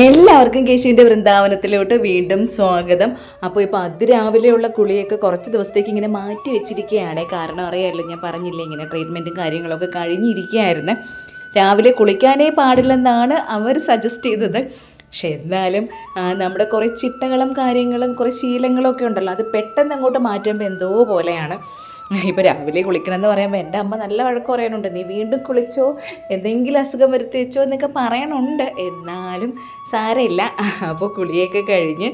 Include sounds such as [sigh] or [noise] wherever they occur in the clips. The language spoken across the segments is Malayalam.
എല്ലാവർക്കും കേശുവിന്റെ വൃന്ദാവനത്തിലോട്ട് വീണ്ടും സ്വാഗതം. അപ്പോൾ ഇപ്പോൾ അതിരാവിലെയുള്ള കുളിയൊക്കെ കുറച്ച് ദിവസത്തേക്ക് ഇങ്ങനെ മാറ്റി വെച്ചിരിക്കുകയാണ്. കാരണം അറിയാമല്ലോ ഞാൻ പറഞ്ഞില്ലേ ഇങ്ങനെ ട്രീറ്റ്മെന്റും കാര്യങ്ങളൊക്കെ കഴിഞ്ഞിരിക്കുകയായിരുന്നു. രാവിലെ കുളിക്കാനേ പാടില്ലെന്നാണ് അവർ സജസ്റ്റ് ചെയ്തത്. പക്ഷെ എന്നാലും നമ്മുടെ കുറേ ചിട്ടകളും കാര്യങ്ങളും കുറേ ശീലങ്ങളും ഒക്കെ ഉണ്ടല്ലോ അത് പെട്ടെന്ന് അങ്ങോട്ട് മാറ്റുമ്പോൾ എന്തോ പോലെയാണ്. ഇപ്പോൾ രാവിലെ കുളിക്കണമെന്ന് പറയുമ്പോൾ എന്റെ അമ്മ നല്ല വഴക്ക് പറയാനുണ്ട്. നീ വീണ്ടും കുളിച്ചോ? എന്തെങ്കിലും അസുഖം വരുത്തി വെച്ചോ? എന്നൊക്കെ പറയണുണ്ട്. എന്നാലും സാരമില്ല. അപ്പോൾ കുളിയൊക്കെ കഴിഞ്ഞ്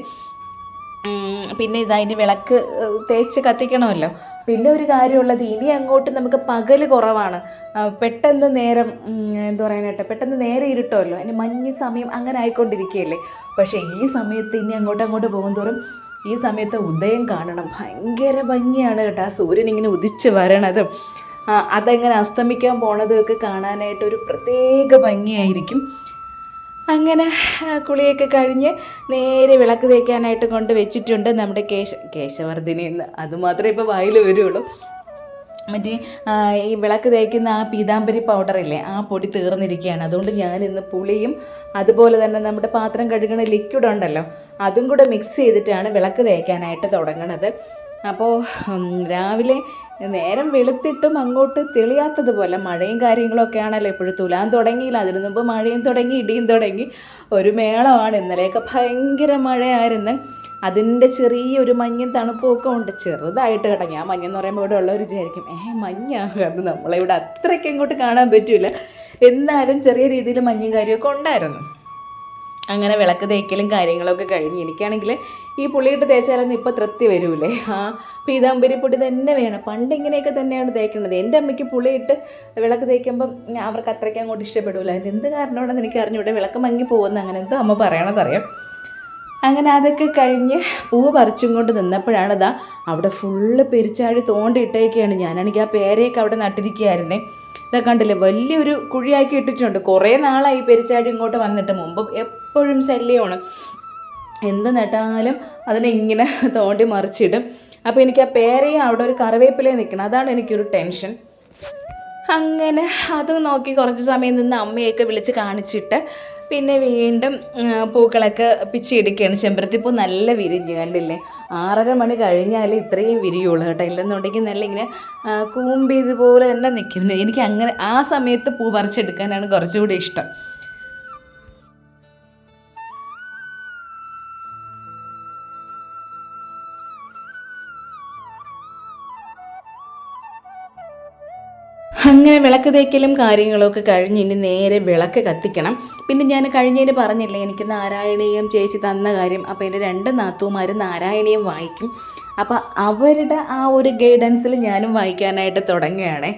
പിന്നെ ഇതാ ഇനി വിളക്ക് തേച്ച് കത്തിക്കണമല്ലോ. പിന്നെ ഒരു കാര്യമുള്ളത് ഇനി അങ്ങോട്ട് നമുക്ക് പകൽ കുറവാണ്. പെട്ടെന്ന് നേരം എന്താ പറയാനായിട്ട് പെട്ടെന്ന് നേരെ ഇരുട്ടുമല്ലോ. അതിന് മഞ്ഞ് സമയം അങ്ങനെ ആയിക്കൊണ്ടിരിക്കുകയല്ലേ? പക്ഷേ ഈ സമയത്ത് ഇനി അങ്ങോട്ട് അങ്ങോട്ട് പോകുന്തോറും ഈ സമയത്ത് ഉദയം കാണണം. ഭയങ്കര ഭംഗിയാണ് കേട്ടോ. ആ സൂര്യൻ ഇങ്ങനെ ഉദിച്ച് വരണതും. അതെങ്ങനെ അസ്തമിക്കാൻ പോണതൊക്കെ കാണാനായിട്ട് ഒരു പ്രത്യേക ഭംഗിയായിരിക്കും. അങ്ങനെ കുളിയൊക്കെ കഴിഞ്ഞ് നേരെ വിളക്ക് തേക്കാനായിട്ട് കൊണ്ട് വെച്ചിട്ടുണ്ട് നമ്മുടെ കേശ കേശവർദ്ധിനി എന്ന്. അതുമാത്രമേ ഇപ്പോൾ വായിൽ വരുള്ളൂ. മറ്റേ ഈ വിളക്ക് തേക്കുന്ന ആ പീതാംബരി പൗഡറില്ലേ ആ പൊടി തീർന്നിരിക്കുകയാണ്. അതുകൊണ്ട് ഞാൻ ഇന്ന് പുളിയും അതുപോലെ തന്നെ നമ്മുടെ പാത്രം കഴുകുന്ന ലിക്വിഡ് ഉണ്ടല്ലോ അതും കൂടെ മിക്സ് ചെയ്തിട്ടാണ് വിളക്ക് തേക്കാനായിട്ട് തുടങ്ങണത്. അപ്പോൾ രാവിലെ നേരം വെളുത്തിട്ടും അങ്ങോട്ട് തെളിയാത്തതുപോലെ മഴയും കാര്യങ്ങളൊക്കെ ആണല്ലോ ഇപ്പോഴും. തുലാൻ തുടങ്ങിയില്ല അതിനു മുമ്പ് മഴയും തുടങ്ങി ഇടിയും തുടങ്ങി. ഒരു മേളമാണ് ഇന്നലെയൊക്കെ. ഭയങ്കര മഴയായിരുന്നു. അതിന്റെ ചെറിയൊരു മഞ്ഞും തണുപ്പും ഒക്കെ ഉണ്ട്. ചെറുതായിട്ട് കേട്ടോ. ഞാൻ മഞ്ഞെന്ന് പറയുമ്പോൾ ഇവിടെ ഉള്ളവർ വിചാരിക്കും ഏ മഞ്ഞാ? കാരണം നമ്മളിവിടെ അത്രയ്ക്ക് ഇങ്ങോട്ട് കാണാൻ പറ്റില്ല എന്നാലും ചെറിയ രീതിയിൽ മഞ്ഞും കാര്യമൊക്കെ ഉണ്ടായിരുന്നു. അങ്ങനെ വിളക്ക് തേക്കലും കാര്യങ്ങളൊക്കെ കഴിഞ്ഞ് എനിക്കാണെങ്കിൽ ഈ പുള്ളിയിട്ട് തേച്ചാലൊന്നും ഇപ്പോൾ തൃപ്തി വരൂലേ. ആ പീതാമ്പരിപ്പൊടി തന്നെ വേണം. പണ്ട് ഇങ്ങനെയൊക്കെ തന്നെയാണ് തേക്കുന്നത്. എന്റെ അമ്മയ്ക്ക് പുളിയിട്ട് വിളക്ക് തേക്കുമ്പം അവർക്ക് അത്രയ്ക്ക് അങ്ങോട്ട് ഇഷ്ടപ്പെടില്ല അതിന് എന്ത് കാരണമാണെന്ന് എനിക്ക് അറിഞ്ഞൂടെ വിളക്ക് മങ്ങി പോകുന്ന അങ്ങനെ എന്തോ അമ്മ പറയണതറിയാം. അങ്ങനെ അതൊക്കെ കഴിഞ്ഞ് പൂവ് പറിച്ചും കൊണ്ട് നിന്നപ്പോഴാണ് ഇതാ അവിടെ ഫുള്ള് പെരിച്ചാഴി തോണ്ടിയിട്ടേക്കാണ് ഞാനാണെങ്കിൽ ആ പേരയൊക്കെ അവിടെ നട്ടിരിക്കുകയായിരുന്നേ. ഇതാ കണ്ടില്ലേ വലിയൊരു കുഴിയാക്കി ഇട്ടിട്ടുണ്ട്. കുറേ നാളായി പെരിച്ചാഴി ഇങ്ങോട്ട് വന്നിട്ട്. മുമ്പ് എപ്പോഴും ശല്യമാണ്. എന്ത് നട്ടാലും അതിനെ ഇങ്ങനെ തോണ്ടി മറിച്ചിടും. അപ്പോൾ എനിക്ക് ആ പേരയും അവിടെ ഒരു കറിവേപ്പിലേ നിൽക്കണം അതാണ് എനിക്കൊരു ടെൻഷൻ. അങ്ങനെ അത് നോക്കി കുറച്ച് സമയം നിന്ന് അമ്മയൊക്കെ വിളിച്ച് കാണിച്ചിട്ട് പിന്നെ വീണ്ടും പൂക്കളൊക്കെ പിച്ചിയെടുക്കുകയാണ് ചെമ്പരത്തിപ്പൂ നല്ല വിരിഞ്ഞ് കണ്ടില്ലേ? ആറര മണി കഴിഞ്ഞാൽ ഇത്രയും വിരിയുള്ളൂ കേട്ടോ. ഇല്ലെന്നുണ്ടെങ്കിൽ നല്ല ഇങ്ങനെ കൂമ്പ് കൂമ്പി ഇതുപോലെ തന്നെ നിൽക്കും എനിക്ക് അങ്ങനെ ആ സമയത്ത് പൂ പറിച്ചെടുക്കാനാണ് കുറച്ചുകൂടി ഇഷ്ടം. അങ്ങനെ വിളക്ക് തേക്കലും കാര്യങ്ങളൊക്കെ കഴിഞ്ഞ് ഇനി നേരെ വിളക്ക് കത്തിക്കണം. പിന്നെ ഞാൻ കഴിഞ്ഞതിന് പറഞ്ഞില്ലേ എനിക്ക് നാരായണീയം ചേച്ചി തന്ന കാര്യം അപ്പോൾ എന്റെ രണ്ട് നാത്തൂമാർ നാരായണീയം വായിക്കും. അപ്പോൾ അവരുടെ ആ ഒരു ഗൈഡൻസിൽ ഞാനും വായിക്കാനായിട്ട് തുടങ്ങുകയാണേ.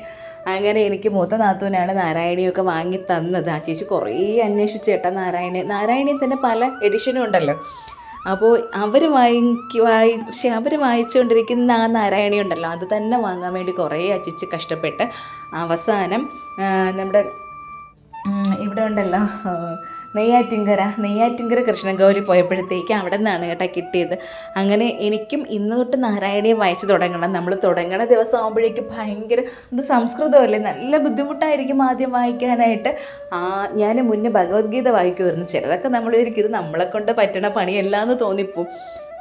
അങ്ങനെ എനിക്ക് മൂത്ത നാത്തൂനാണ് നാരായണിയൊക്കെ വാങ്ങി തന്നത്. ആ ചേച്ചി കുറേ അന്വേഷിച്ചേട്ടാ നാരായണി നാരായണി തന്നെ പല എഡിഷനും ഉണ്ടല്ലോ. അപ്പോൾ അവർ വായിക്ക് പക്ഷെ അവർ വായിച്ചുകൊണ്ടിരിക്കുന്ന ആ നാരായണി ഉണ്ടല്ലോ അത് തന്നെ വാങ്ങാൻ വേണ്ടി കുറേ അച്ചിച്ച് കഷ്ടപ്പെട്ട് അവസാനം നമ്മുടെ ഇവിടെ ഉണ്ടല്ലോ നെയ്യാറ്റിങ്കര നെയ്യാറ്റിങ്കര കൃഷ്ണഗൗരി പോയപ്പോഴത്തേക്ക് അവിടെ നിന്നാണ് കേട്ടോ കിട്ടിയത്. അങ്ങനെ എനിക്കും ഇന്ന് തൊട്ട് നാരായണിയെ വായിച്ചു തുടങ്ങണം. നമ്മൾ തുടങ്ങണ ദിവസം ആകുമ്പോഴേക്കും ഭയങ്കര അത് സംസ്കൃതമല്ലേ? നല്ല ബുദ്ധിമുട്ടായിരിക്കും ആദ്യം വായിക്കാനായിട്ട്. ആ ഞാൻ മുന്നേ ഭഗവത്ഗീത വായിക്കുമായിരുന്നു. ചിലതൊക്കെ നമ്മൾ വിചാരിക്കും ഇത് നമ്മളെ കൊണ്ട് പറ്റണ പണിയല്ല എന്ന് തോന്നിപ്പോവും.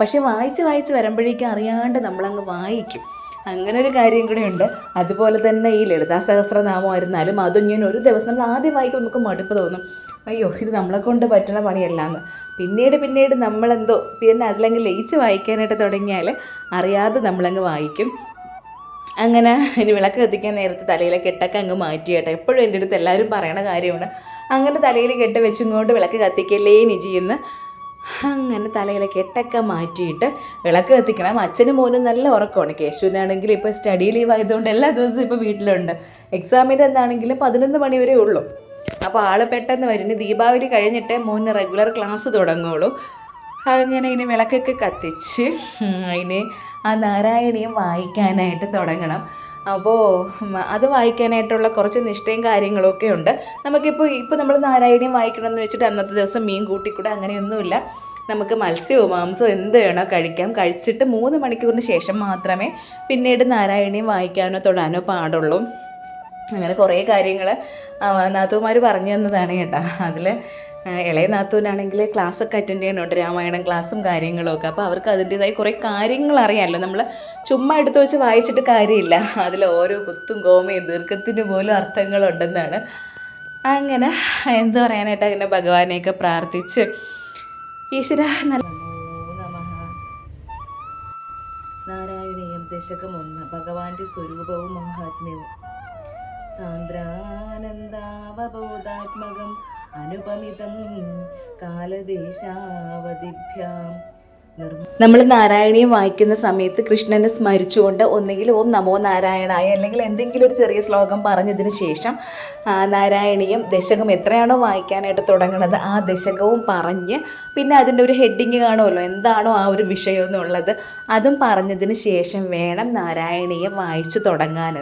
പക്ഷെ വായിച്ച് വായിച്ച് വരുമ്പോഴേക്കും അറിയാണ്ട് നമ്മളങ്ങ് വായിക്കും. അങ്ങനെ ഒരു കാര്യം കൂടെ ഉണ്ട്. അതുപോലെ തന്നെ ഈ ലളിതാ സഹസ്രനാമമായിരുന്നാലും അതും ഞാൻ ഒരു ദിവസം നമ്മൾ ആദ്യം വായിക്കുമ്പോൾ നമുക്ക് മടുപ്പ് തോന്നും. അയ്യോ ഇത് നമ്മളെ കൊണ്ട് പറ്റുന്ന പണിയല്ല എന്ന് പിന്നീട് പിന്നീട് നമ്മളെന്തോ പിന്നെ അതിലങ്ങ് ലയിച്ച് വായിക്കാനായിട്ട് തുടങ്ങിയാൽ അറിയാതെ നമ്മളങ്ങ് വായിക്കും. അങ്ങനെ ഇനി വിളക്ക് കത്തിക്കാൻ നേരത്തെ തലയിലെ കെട്ടൊക്കെ അങ്ങ് മാറ്റി കേട്ടോ. എപ്പോഴും എന്റെ അടുത്ത് എല്ലാവരും പറയണ കാര്യമാണ്. അങ്ങനെ തലയിൽ കെട്ട് വെച്ചിങ്ങോട്ട് വിളക്ക് കത്തിക്കല്ലേ നിജിയെന്ന് അങ്ങനെ തലയിലെ കെട്ടൊക്കെ മാറ്റിയിട്ട് വിളക്ക് കത്തിക്കണം. അച്ഛനും മോനും നല്ല ഉറക്കമാണ്. കേശുവിനാണെങ്കിൽ ഇപ്പോൾ സ്റ്റഡി ലീവ് ആയതുകൊണ്ട് എല്ലാ ദിവസവും ഇപ്പോൾ വീട്ടിലുണ്ട്. എക്സാമിന്റെ എന്താണെങ്കിലും പതിനൊന്ന് മണി വരെ ഉള്ളൂ. അപ്പോൾ ആൾ പെട്ടെന്ന് വരുന്നു ദീപാവലി കഴിഞ്ഞിട്ട് മോന് റെഗുലർ ക്ലാസ് തുടങ്ങുള്ളൂ. അങ്ങനെ ഇനി വിളക്കൊക്കെ കത്തിച്ച് അതിന് ആ നാരായണീയം വായിക്കാനായിട്ട് തുടങ്ങണം. അപ്പോൾ അത് വായിക്കാനായിട്ടുള്ള കുറച്ച് നിഷ്ഠയും കാര്യങ്ങളൊക്കെ ഉണ്ട്. നമുക്കിപ്പോൾ ഇപ്പോൾ നമ്മൾ നാരായണീയം വായിക്കണമെന്ന് വെച്ചിട്ട് അന്നത്തെ ദിവസം മീൻ കൂട്ടിക്കൂടെ അങ്ങനെയൊന്നുമില്ല. നമുക്ക് മത്സ്യവും മാംസവും എന്ത് വേണോ കഴിക്കാം. കഴിച്ചിട്ട് മൂന്ന് മണിക്കൂറിന് ശേഷം മാത്രമേ പിന്നീട് നാരായണീയം വായിക്കാനോ തൊടാനോ പാടുള്ളൂ. അങ്ങനെ കുറേ കാര്യങ്ങൾ നാത്തുമാർ പറഞ്ഞു തന്നതാണ് കേട്ടോ. അതിൽ ഇളയ നാത്തൂനാണെങ്കിൽ ക്ലാസ്സൊക്കെ അറ്റൻഡ് ചെയ്യണുണ്ട് രാമായണം ക്ലാസ്സും കാര്യങ്ങളും ഒക്കെ അപ്പോൾ അവർക്ക് അതിന്റെതായ കുറേ കാര്യങ്ങൾ അറിയാമല്ലോ. നമ്മൾ ചുമ്മാ എടുത്ത് വെച്ച് വായിച്ചിട്ട് കാര്യമില്ല. അതിൽ ഓരോ കുത്തും കോമയും ദീർഘത്തിന് പോലും അർത്ഥങ്ങളുണ്ടെന്നാണ്. അങ്ങനെ എന്ത് പറയാനായിട്ട് അങ്ങനെ ഭഗവാനെയൊക്കെ പ്രാർത്ഥിച്ച്. ഈശ്വര നല്ല നാരായണീയം ദശകം ഒന്ന് ഭഗവാന്റെ സ്വരൂപവും മഹാത്മ്യവും. സാന്ദ്രാനന്ദാവബോധാത്മകം അനുപമിതം കാലദേശാവതിഭ്യാം നമ്മൾ നാരായണീയം വായിക്കുന്ന സമയത്ത് കൃഷ്ണനെ സ്മരിച്ചുകൊണ്ട് ഒന്നുകിൽ ഓം നമോ നാരായണായ അല്ലെങ്കിൽ എന്തെങ്കിലും ഒരു ചെറിയ ശ്ലോകം പറഞ്ഞതിന് ശേഷം നാരായണീയം ദശകം എത്രയാണോ വായിക്കാനായിട്ട് തുടങ്ങുന്നത് ആ ദശകവും പറഞ്ഞ് പിന്നെ അതിന്റെ ഒരു ഹെഡിങ് കാണുമല്ലോ എന്താണോ ആ ഒരു വിഷയം എന്നുള്ളത്. അതും പറഞ്ഞതിന് ശേഷം വേണം നാരായണീയം വായിച്ചു തുടങ്ങാൻ.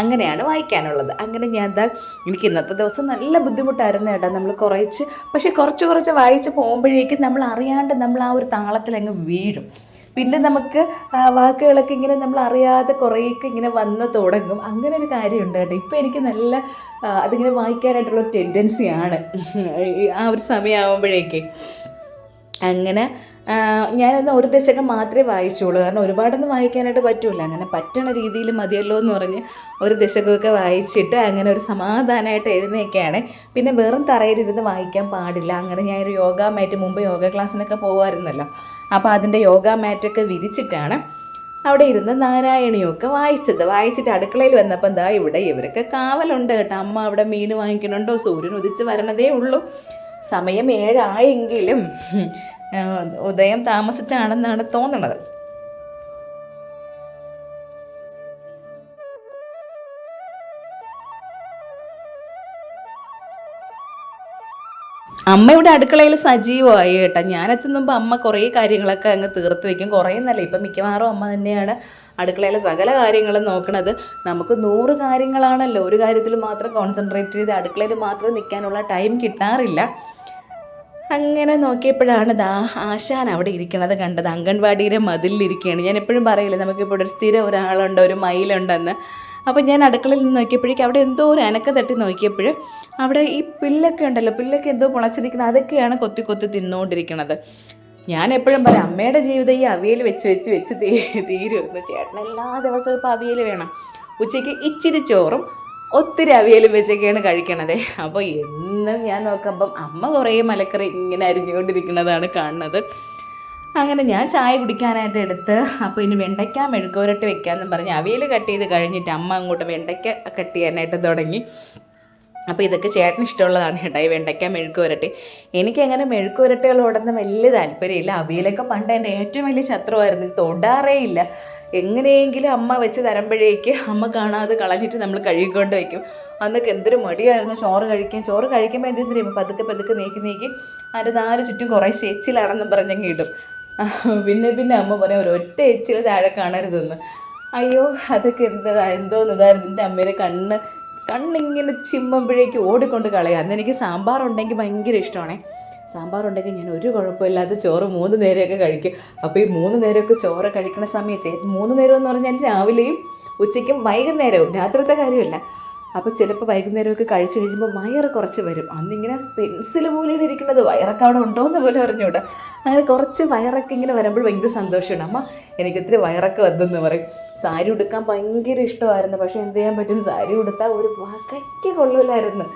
അങ്ങനെയാണ് വായിക്കാനുള്ളത്. അങ്ങനെ ഞാൻ എന്താ എനിക്ക് ഇന്നത്തെ ദിവസം നല്ല ബുദ്ധിമുട്ടായിരുന്നു കേട്ടോ നമ്മൾ കുറച്ച് പക്ഷേ കുറച്ച് കുറച്ച് വായിച്ച് പോകുമ്പോഴേക്കും നമ്മൾ അറിയാണ്ട് നമ്മൾ ആ ഒരു താളത്തിൽ അങ്ങ് വീഴും. പിന്നെ നമുക്ക് വാക്കുകളൊക്കെ ഇങ്ങനെ നമ്മൾ അറിയാതെ കുറേയൊക്കെ ഇങ്ങനെ വന്ന് തുടങ്ങും. അങ്ങനെ ഒരു കാര്യമുണ്ട് കേട്ടോ ഇപ്പം എനിക്ക് നല്ല അതിങ്ങനെ വായിക്കാനായിട്ടുള്ള ടെൻഡൻസിയാണ് ആ ഒരു സമയമാകുമ്പോഴേക്ക് അങ്ങനെ ആ, ഞാനന്ന് ഒരു ദശകം മാത്രമേ വായിച്ചുള്ളൂ. കാരണം ഒരുപാടൊന്നും വായിക്കാനായിട്ട് പറ്റൂല. അങ്ങനെ പറ്റണ രീതിയിൽ മതിയല്ലോ എന്ന് പറഞ്ഞ് ഒരു ദശകമൊക്കെ വായിച്ചിട്ട് അങ്ങനെ ഒരു സമാധാനമായിട്ട് എഴുന്നേക്കാണ്. പിന്നെ വെറും തറയിലിരുന്ന് വായിക്കാൻ പാടില്ല. അങ്ങനെ ഞാനൊരു യോഗ മാറ്റ് മുമ്പ് യോഗ ക്ലാസ്സിനൊക്കെ പോകുമായിരുന്നല്ലോ അപ്പോൾ അതിന്റെ യോഗ മാറ്റൊക്കെ വിരിച്ചിട്ടാണ് അവിടെ ഇരുന്ന് നാരായണിയൊക്കെ വായിച്ചത്. വായിച്ചിട്ട് അടുക്കളയിൽ വന്നപ്പോൾ എന്താ ഇവിടെ ഇവരൊക്കെ കാവലുണ്ട് കേട്ടോ. അമ്മ അവിടെ മീൻ വാങ്ങിക്കണുണ്ടോ? സൂര്യൻ ഉദിച്ച് വരണതേ ഉള്ളൂ. സമയം ഏഴായെങ്കിലും. ഉദയം താമസിച്ചാണെന്നാണ് തോന്നുന്നത്. അമ്മയുടെ അടുക്കളയിൽ സജീവമായി കേട്ടോ. ഞാനെത്തുന്നുമ്പോൾ അമ്മ കുറേ കാര്യങ്ങളൊക്കെ അങ്ങ് തീർത്ത് വെക്കും. കുറേ നല്ല ഇപ്പം മിക്കവാറും അമ്മ തന്നെയാണ് അടുക്കളയിലെ സകല കാര്യങ്ങളും നോക്കണത്. നമുക്ക് നൂറ് കാര്യങ്ങളാണല്ലോ. ഒരു കാര്യത്തിൽ മാത്രം കോൺസെൻട്രേറ്റ് ചെയ്ത് അടുക്കളയിൽ മാത്രം നിൽക്കാനുള്ള ടൈം കിട്ടാറില്ല. അങ്ങനെ നോക്കിയപ്പോഴാണ് ദാ ആശാൻ അവിടെ ഇരിക്കണത് കണ്ടത്. അംഗൻവാടിയുടെ മതിലിരിക്കുകയാണ് ഞാൻ എപ്പോഴും പറയില്ല നമുക്കിപ്പോൾ ഒരു സ്ഥിരം ഒരാളുണ്ട് ഒരു മയിലുണ്ടെന്ന്. അപ്പോൾ ഞാൻ അടുക്കളയിൽ നിന്ന് നോക്കിയപ്പോഴേക്കും അവിടെ എന്തോ ഒരു അനക്ക തട്ടി നോക്കിയപ്പോൾ അവിടെ ഈ പില്ലൊക്കെ ഉണ്ടല്ലോ പില്ലൊക്കെ എന്തോ പൊളച്ചിരിക്കുന്നത് അതൊക്കെയാണ് കൊത്തി കൊത്തി തിന്നുകൊണ്ടിരിക്കണത് ഞാൻ എപ്പോഴും പറയാം അമ്മയുടെ ജീവിതം ഈ അവിയൽ വെച്ച് വെച്ച് വെച്ച് തീരുമെന്ന്. ചേട്ടൻ എല്ലാ ദിവസവും ഇപ്പോൾ അവിയൽ വേണം. ഉച്ചയ്ക്ക് ഇച്ചിരി ചോറും ഒത്തിരി അവിയലും വെച്ചൊക്കെയാണ് കഴിക്കണത്. അപ്പോൾ എന്നും ഞാൻ നോക്കുമ്പം അമ്മ കുറേ മലക്കറി ഇങ്ങനെ അരിഞ്ഞുകൊണ്ടിരിക്കുന്നതാണ് കാണുന്നത്. അങ്ങനെ ഞാൻ ചായ കുടിക്കാനായിട്ട് എടുത്ത് അപ്പോൾ ഇനി വെണ്ടയ്ക്ക മെഴുക്കോരട്ട് വെക്കാമെന്ന് പറഞ്ഞ് അവിയൽ കട്ട് ചെയ്ത് കഴിഞ്ഞിട്ട് അമ്മ അങ്ങോട്ട് വെണ്ടയ്ക്ക കട്ട് ചെയ്യാനായിട്ട് തുടങ്ങി. അപ്പോൾ ഇതൊക്കെ ചേട്ടന് ഇഷ്ടമുള്ളതാണ് കേട്ടോ ഈ വെണ്ടയ്ക്ക മെഴുക്ക് വരട്ടി എനിക്കങ്ങനെ മെഴുക്ക് വരട്ടികളോടൊന്നും വലിയ താല്പര്യമില്ല. അവിയലൊക്കെ പണ്ട് എന്റെ ഏറ്റവും വലിയ ശത്രുവായിരുന്നു. തൊടാറേ ഇല്ല. എങ്ങനെയെങ്കിലും അമ്മ വെച്ച് തരുമ്പോഴേക്ക് അമ്മ കാണാതെ കളഞ്ഞിട്ട് നമ്മൾ കഴുകിക്കൊണ്ട് വയ്ക്കും. അന്നൊക്കെ എന്തൊരു മടിയായിരുന്നു. ചോറ് കഴിക്കാൻ ചോറ് കഴിക്കുമ്പോൾ എന്തെന്ന് അറിയുമ്പോൾ പതുക്കെ പതുക്കെ നീക്കി നീക്കി അതിന്റെ നാല് ചുറ്റും കുറേ ചേച്ചിലാണെന്ന് പറഞ്ഞങ്ങ് ഇടും. പിന്നെ പിന്നെ അമ്മ പറയും ഒരൊറ്റ എച്ചിൽ താഴെ കാണരുതെന്ന്. അയ്യോ അതൊക്കെ എന്താ എന്തോന്ന് ഇതായിരുന്നു. എന്റെ അമ്മയുടെ കണ്ണ് കണ്ണിങ്ങനെ ചിമ്മുമ്പോഴേക്ക് ഓടിക്കൊണ്ട് കളയാം. അന്ന് എനിക്ക് സാമ്പാർ ഉണ്ടെങ്കിൽ ഭയങ്കര ഇഷ്ടമാണേ. സാമ്പാർ ഉണ്ടെങ്കിൽ ഞാൻ ഒരു കുഴപ്പമില്ലാതെ ചോറ് മൂന്ന് നേരമൊക്കെ കഴിക്കും. അപ്പോൾ ഈ മൂന്ന് നേരമൊക്കെ ചോറ് കഴിക്കുന്ന സമയത്ത് മൂന്ന് നേരം എന്ന് പറഞ്ഞാൽ രാവിലെയും ഉച്ചയ്ക്കും വൈകുന്നേരവും. രാത്രിത്തെ കാര്യമല്ല. അപ്പോൾ ചിലപ്പോൾ വൈകുന്നേരമൊക്കെ കഴിച്ചു കഴിയുമ്പോൾ വയറ് കുറച്ച് വരും. അന്നിങ്ങനെ പെൻസിൽ പോലെയാണ് ഇരിക്കുന്നത് വയറൊക്കെ അവിടെ ഉണ്ടോയെന്ന് പോലെ അറിഞ്ഞൂടാ. അങ്ങനെ കുറച്ച് വയറൊക്കെ ഇങ്ങനെ വരുമ്പോൾ ഭയങ്കര സന്തോഷമാണ് അമ്മ എനിക്ക് ഇത്തിരി വയറൊക്കെ വന്നെന്ന് പറയും. സാരി ഉടുക്കാൻ ഭയങ്കര ഇഷ്ടമായിരുന്നു. പക്ഷേ എന്ത് ചെയ്യാൻ പറ്റും? സാരി ഉടുത്താൽ ഒരു വകയ്ക്ക് കൊള്ളൂലായിരുന്നു.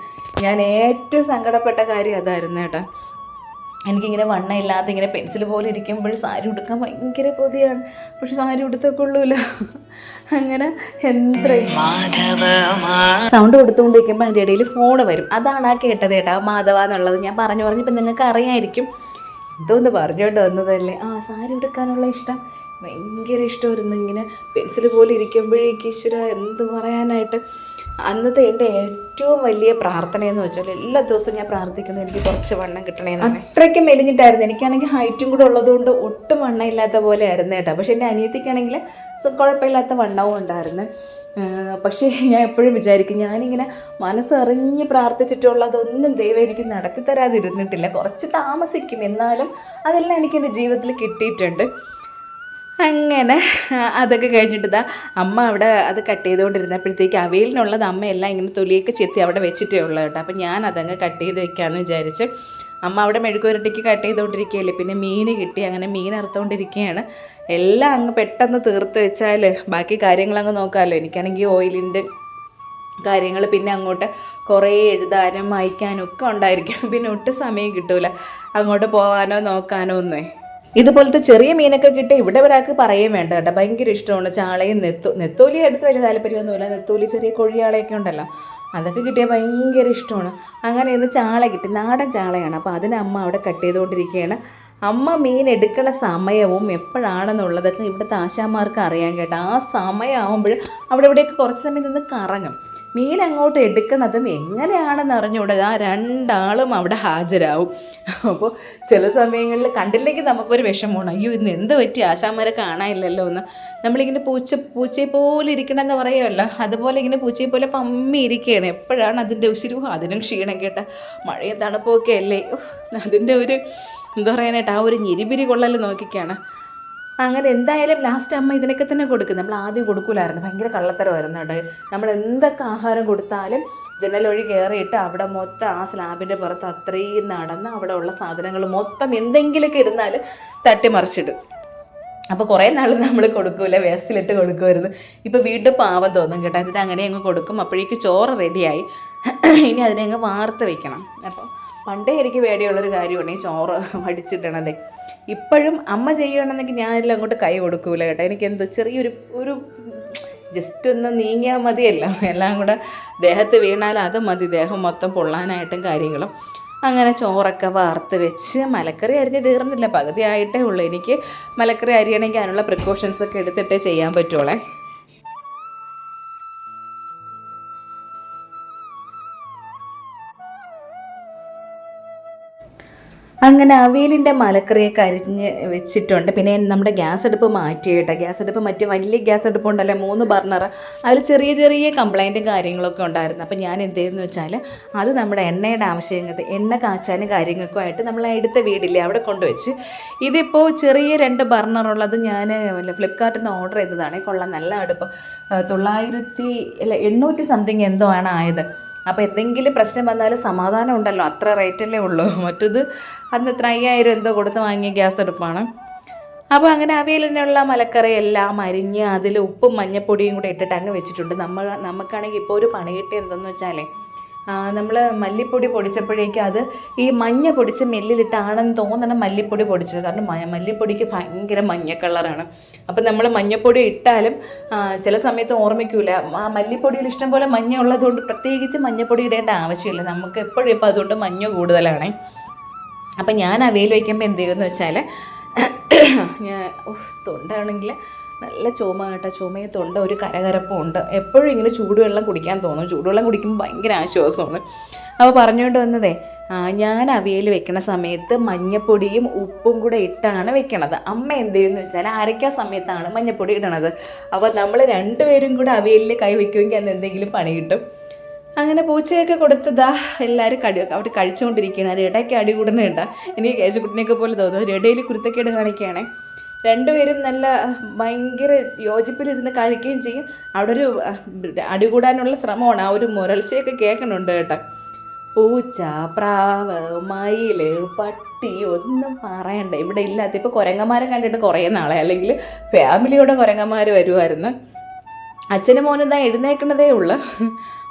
ഞാൻ ഏറ്റവും സങ്കടപ്പെട്ട കാര്യം അതായിരുന്നു കേട്ടോ. എനിക്കിങ്ങനെ വണ്ണ ഇല്ലാതെ ഇങ്ങനെ പെൻസിൽ പോലെ ഇരിക്കുമ്പോൾ സാരി ഉടുക്കാൻ ഭയങ്കര പൊതിയാണ്. പക്ഷെ സാരി കൊള്ളൂല അങ്ങനെ എന്ത്ര സൗണ്ട് കൊടുത്തുകൊണ്ടിരിക്കുമ്പോൾ അതിന്റെ ഇടയിൽ ഫോൺ വരും. അതാണ് ആ കേട്ടത് കേട്ടോ മാധവ എന്നുള്ളത്. ഞാൻ പറഞ്ഞു പറഞ്ഞപ്പോൾ നിങ്ങൾക്ക് അറിയായിരിക്കും. ഇതൊന്ന് പറഞ്ഞുകൊണ്ട് വന്നതല്ലേ. ആ സാരി ഉടുക്കാനുള്ള ഇഷ്ടം. ഭയങ്കര ഇഷ്ടമായിരുന്നു ഇങ്ങനെ പെൻസിൽ പോലെ ഇരിക്കുമ്പോഴേക്ക് ഈശ്വര എന്ത് പറയാനായിട്ട്. അന്നത്തെ എന്റെ ഏറ്റവും വലിയ പ്രാർത്ഥന എന്ന് വെച്ചാൽ എല്ലാ ദിവസവും ഞാൻ പ്രാർത്ഥിക്കുന്നു എനിക്ക് കുറച്ച് വണ്ണം കിട്ടണേന്ന് അത്രയ്ക്ക് മെലിഞ്ഞിട്ടായിരുന്നു. എനിക്കാണെങ്കിൽ ഹൈറ്റും കൂടെ ഉള്ളതുകൊണ്ട് ഒട്ടും വണ്ണം ഇല്ലാത്ത പോലെ ആയിരുന്നു കേട്ടോ. പക്ഷെ എന്റെ അനിയത്തിക്കാണെങ്കിൽ കുഴപ്പമില്ലാത്ത വണ്ണവും ഉണ്ടായിരുന്നു. പക്ഷേ ഞാൻ എപ്പോഴും വിചാരിക്കും ഞാനിങ്ങനെ മനസ്സറിഞ്ഞ് പ്രാർത്ഥിച്ചിട്ടുള്ളതൊന്നും ദൈവം എനിക്ക് നടത്തി തരാതിരുന്നിട്ടില്ല കുറച്ച് താമസിക്കും. എന്നാലും അതെല്ലാം എനിക്ക് എന്റെ ജീവിതത്തിൽ കിട്ടിയിട്ടുണ്ട്. അങ്ങനെ അതൊക്കെ കഴിഞ്ഞിട്ട് ഇതാ അമ്മ അവിടെ അത് കട്ട് ചെയ്തുകൊണ്ടിരുന്നപ്പോഴത്തേക്ക് അവയിലിനുള്ളത് അമ്മയെല്ലാം ഇങ്ങനെ തൊലിയൊക്കെ ചെത്തി അവിടെ വെച്ചിട്ടേ ഉള്ളൂ കേട്ടോ. അപ്പം ഞാൻ അതങ്ങ് കട്ട് ചെയ്ത് വെക്കാമെന്ന് വിചാരിച്ച് അമ്മ അവിടെ മെഴുകുരട്ടിക്ക് കട്ട് ചെയ്തുകൊണ്ടിരിക്കുകയല്ലേ. പിന്നെ മീൻ കിട്ടി. അങ്ങനെ മീൻ അറുത്തുകൊണ്ടിരിക്കുകയാണ് എല്ലാം അങ്ങ് പെട്ടെന്ന് തീർത്ത് വെച്ചാൽ ബാക്കി കാര്യങ്ങളങ്ങ് നോക്കാമല്ലോ എനിക്കാണെങ്കിൽ ഓയിലിന്റെ കാര്യങ്ങൾ പിന്നെ അങ്ങോട്ട് കുറേ എഴുതാനും വായിക്കാനും ഒക്കെ ഉണ്ടായിരിക്കും. [laughs] പിന്നെ ഒട്ടും സമയം കിട്ടൂല. അങ്ങോട്ട് പോകാനോ നോക്കാനോ ഒന്നേ. ഇതുപോലത്തെ ചെറിയ മീനൊക്കെ കിട്ടി ഇവിടെ ഒരാൾക്ക് പറയുകയും വേണ്ട കേട്ടോ. ഭയങ്കര ഇഷ്ടമാണ്. ചാളയും നെത്തോ നെത്തോലി എടുത്ത് വലിയ താല്പര്യമൊന്നുമില്ല. നെത്തോലി ചെറിയ കൊഴിയാളയൊക്കെ ഉണ്ടല്ലോ. അതൊക്കെ കിട്ടിയാൽ ഭയങ്കര ഇഷ്ടമാണ്. അങ്ങനെ ഇന്ന് ചാള കിട്ടി. നാടൻ ചാളയാണ്. അപ്പോൾ അതിന് അമ്മ അവിടെ കട്ട് ചെയ്തുകൊണ്ടിരിക്കുകയാണ്. അമ്മ മീൻ എടുക്കുന്ന സമയവും എപ്പോഴാണെന്നുള്ളതൊക്കെ ഇവിടുത്തെ ആശാമാർക്ക് അറിയാൻ കേട്ടോ. ആ സമയമാകുമ്പോൾ അവിടെ ഇവിടെയൊക്കെ കുറച്ച് സമയം നിന്ന് കറങ്ങും. മീൻ അങ്ങോട്ട് എടുക്കുന്നതും എങ്ങനെയാണെന്ന് അറിഞ്ഞുകൂടെ. ആ രണ്ടാളും അവിടെ ഹാജരാകും അപ്പോൾ ചില സമയങ്ങളിൽ കണ്ടില്ലെങ്കിൽ നമുക്കൊരു വിഷമമാണ്. അയ്യോ ഇന്ന് എന്ത് പറ്റി? ആശാമാരെ കാണാനില്ലല്ലോ എന്ന്. നമ്മളിങ്ങനെ പൂച്ച പൂച്ചയെ പോലെ ഇരിക്കണമെന്ന് പറയുമല്ലോ. അതുപോലെ ഇങ്ങനെ പൂച്ചയെ പോലെ പമ്മി ഇരിക്കുകയാണ്. എപ്പോഴാണ് അതിന്റെ ഉശിരു അതിനും ക്ഷീണം കേട്ട. മഴയും തണുപ്പൊക്കെ അല്ലേ? അതിന്റെ ഒരു എന്താ പറയാനായിട്ട് ആ ഒരു ഞെരിപിരി കൊള്ളൽ നോക്കിക്കാണ്. അങ്ങനെ എന്തായാലും ലാസ്റ്റ് അമ്മ ഇതിനൊക്കെ തന്നെ കൊടുക്കും നമ്മൾ ആദ്യം കൊടുക്കൂലായിരുന്നു. ഭയങ്കര കള്ളത്തരമായിരുന്നു കേട്ടോ. നമ്മൾ എന്തൊക്കെ ആഹാരം കൊടുത്താലും ജനലൊഴി കയറിയിട്ട് അവിടെ മൊത്തം ആ സ്ലാബിന്റെ പുറത്ത് അത്രയും നടന്ന് അവിടെ ഉള്ള സാധനങ്ങൾ മൊത്തം എന്തെങ്കിലുമൊക്കെ ഇരുന്നാൽ തട്ടിമറിച്ചിടും. അപ്പോൾ കുറേ നാൾ നമ്മൾ കൊടുക്കൂല? വേസ്റ്റിലിട്ട് കൊടുക്കുമായിരുന്നു. ഇപ്പോൾ വീണ്ടും പാവം തോന്നും കേട്ടോ. എന്നിട്ട് അങ്ങനെ അങ്ങ് കൊടുക്കും. അപ്പോഴേക്ക് ചോറ് റെഡിയായി. ഇനി അതിനെ അങ്ങ് വാർത്ത് വെക്കണം. അപ്പോൾ പണ്ടേ എനിക്ക് പേടിയുള്ളൊരു കാര്യമാണ് ഈ ചോറ് [laughs] വടിച്ചിട്ടണതേ. ഇപ്പോഴും അമ്മ ചെയ്യുകയാണെന്നെങ്കിൽ ഞാനെല്ലാം അങ്ങോട്ട് കൈ കൊടുക്കൂല കേട്ടോ. എനിക്ക് എന്തോ ചെറിയൊരു ഒരു ജസ്റ്റ് ഒന്ന് നീങ്ങിയാൽ മതിയല്ല. എല്ലാം കൂടെ ദേഹത്ത് വീണാൽ അത് മതി. ദേഹം മൊത്തം പൊള്ളാനായിട്ടും കാര്യങ്ങളും. അങ്ങനെ ചോറൊക്കെ വാർത്ത് വെച്ച് മലക്കറി അരിഞ്ഞ് തീർന്നില്ല. പകുതി ആയിട്ടേ ഉള്ളൂ. എനിക്ക് മലക്കറി അരിയണമെങ്കിൽ അതിനുള്ള പ്രിക്കോഷൻസൊക്കെ എടുത്തിട്ടേ ചെയ്യാൻ പറ്റുള്ളേ അങ്ങനെ അവിയലിന്റെ മലക്കറിയൊക്കെ അരിഞ്ഞ് വെച്ചിട്ടുണ്ട്. പിന്നെ നമ്മുടെ ഗ്യാസ് അടുപ്പ് മാറ്റി കേട്ടോ. ഗ്യാസ് അടുപ്പ് മറ്റേ വലിയ ഗ്യാസ് അടുപ്പ് ഉണ്ടല്ലേ മൂന്ന് ബർണർ. അതിൽ ചെറിയ ചെറിയ കംപ്ലൈന്റും കാര്യങ്ങളൊക്കെ ഉണ്ടായിരുന്നു. അപ്പോൾ ഞാൻ എന്ത് ചെയ്തെന്ന് വെച്ചാൽ അത് നമ്മുടെ എണ്ണയുടെ ആവശ്യങ്ങൾക്ക് എണ്ണ കാച്ചാനും കാര്യങ്ങൾക്കും ആയിട്ട് നമ്മൾ എടുത്ത വീടില്ലേ അവിടെ കൊണ്ടുവച്ച് ഇതിപ്പോൾ ചെറിയ രണ്ട് ബർണർ ഉള്ളത് ഞാൻ ഫ്ലിപ്കാർട്ടിൽ നിന്ന് ഓർഡർ ചെയ്തതാണ്. കൊള്ളാം നല്ല അടുപ്പ്. തൊള്ളായിരത്തി അല്ല എണ്ണൂറ്റി സംതിങ് എന്തോ ആണ് ആയത്. അപ്പോൾ എന്തെങ്കിലും പ്രശ്നം വന്നാൽ സമാധാനം ഉണ്ടല്ലോ. അത്ര റേറ്റല്ലേ ഉള്ളൂ. [laughs] മറ്റത് അന്ന് ഇത്ര അയ്യായിരം എന്തോ കൊടുത്ത് വാങ്ങിയ ഗ്യാസ് അടുപ്പാണ്. അപ്പോൾ അങ്ങനെ അവിയലിനുള്ള മലക്കറി എല്ലാം അരിഞ്ഞ് അതിൽ ഉപ്പും മഞ്ഞപ്പൊടിയും കൂടെ ഇട്ടിട്ട് അങ്ങ് വെച്ചിട്ടുണ്ട്. നമ്മൾ നമുക്കാണെങ്കിൽ ഇപ്പോൾ ഒരു പണി കിട്ടിയ എന്തെന്ന് വെച്ചാലേ നമ്മൾ മല്ലിപ്പൊടി പൊടിച്ചപ്പോഴേക്കും അത് ഈ മഞ്ഞ പൊടിച്ച് മെല്ലിലിട്ടാണെന്ന് തോന്നണം മല്ലിപ്പൊടി പൊടിച്ചത്. കാരണം മല്ലിപ്പൊടിക്ക് ഭയങ്കര മഞ്ഞ കളറാണ്. അപ്പം നമ്മൾ മഞ്ഞപ്പൊടി ഇട്ടാലും ചില സമയത്ത് ഓർമ്മിക്കൂല. ആ മല്ലിപ്പൊടിയിൽ ഇഷ്ടം പോലെ മഞ്ഞ ഉള്ളതുകൊണ്ട് പ്രത്യേകിച്ച് മഞ്ഞപ്പൊടി ഇടേണ്ട ആവശ്യമില്ല. നമുക്ക് എപ്പോഴും ഇപ്പോൾ അതുകൊണ്ട് മഞ്ഞ കൂടുതലാണ്. അപ്പം ഞാൻ അവയിൽ വയ്ക്കുമ്പോൾ എന്ത് ചെയ്യുമെന്ന് വെച്ചാൽ ഞാൻ തൊണ്ടാണെങ്കിൽ നല്ല ചുമ കേട്ടോ. ചുമയത്തുണ്ട് തൊണ്ട ഒരു കരകരപ്പുണ്ട്. എപ്പോഴും ഇങ്ങനെ ചൂടുവെള്ളം കുടിക്കാൻ തോന്നും. ചൂടുവെള്ളം കുടിക്കുമ്പോൾ ഭയങ്കര ആശ്വാസമാണ്. അപ്പോൾ പറഞ്ഞുകൊണ്ട് വന്നതേ ഞാൻ അവിയൽ വെക്കണ സമയത്ത് മഞ്ഞപ്പൊടിയും ഉപ്പും കൂടെ ഇട്ടാണ് വെക്കണത്. അമ്മ എന്ത് ചെയ്യുമെന്ന് വെച്ചാൽ അരയ്ക്കാൻ സമയത്താണ് മഞ്ഞപ്പൊടി ഇടണത്. അപ്പോൾ നമ്മൾ രണ്ടുപേരും കൂടെ അവിയലിൽ കൈ വെക്കുമെങ്കിൽ അന്ന് എന്തെങ്കിലും പണി കിട്ടും. അങ്ങനെ പൂച്ചയൊക്കെ കൊടുത്തതാ എല്ലാവരും കടി അവർ കഴിച്ചുകൊണ്ടിരിക്കുകയാണ്. ഇടയ്ക്ക് അടി കൂടുന്നുണ്ട്. എനിക്ക് കേശുക്കുട്ടിനെയൊക്കെ പോലെ തോന്നുന്നു. ഒരു ഇടയിൽ കുരുത്തക്കേട് കാണിക്കുകയാണേ. രണ്ടുപേരും നല്ല ഭയങ്കര യോജിപ്പിലിരുന്ന് കഴിക്കുകയും ചെയ്യും. അവിടെ ഒരു അടികൂടാനുള്ള അടി കൂടാനുള്ള ശ്രമമാണ്. ആ ഒരു മുരൾച്ചയൊക്കെ കേൾക്കുന്നുണ്ട് കേട്ടോ. പൂച്ച പ്രാവ് മയിൽ പട്ടി ഒന്നും പറയണ്ട. ഇവിടെ ഇല്ലാത്ത ഇപ്പോൾ കുരങ്ങന്മാരെ കണ്ടിട്ട് കുറേ നാളെ. അല്ലെങ്കിൽ ഫാമിലിയോടെ കുരങ്ങന്മാർ വരുമായിരുന്നു അച്ഛനും മോനും ഇതാ എഴുന്നേക്കണതേ ഉള്ളു.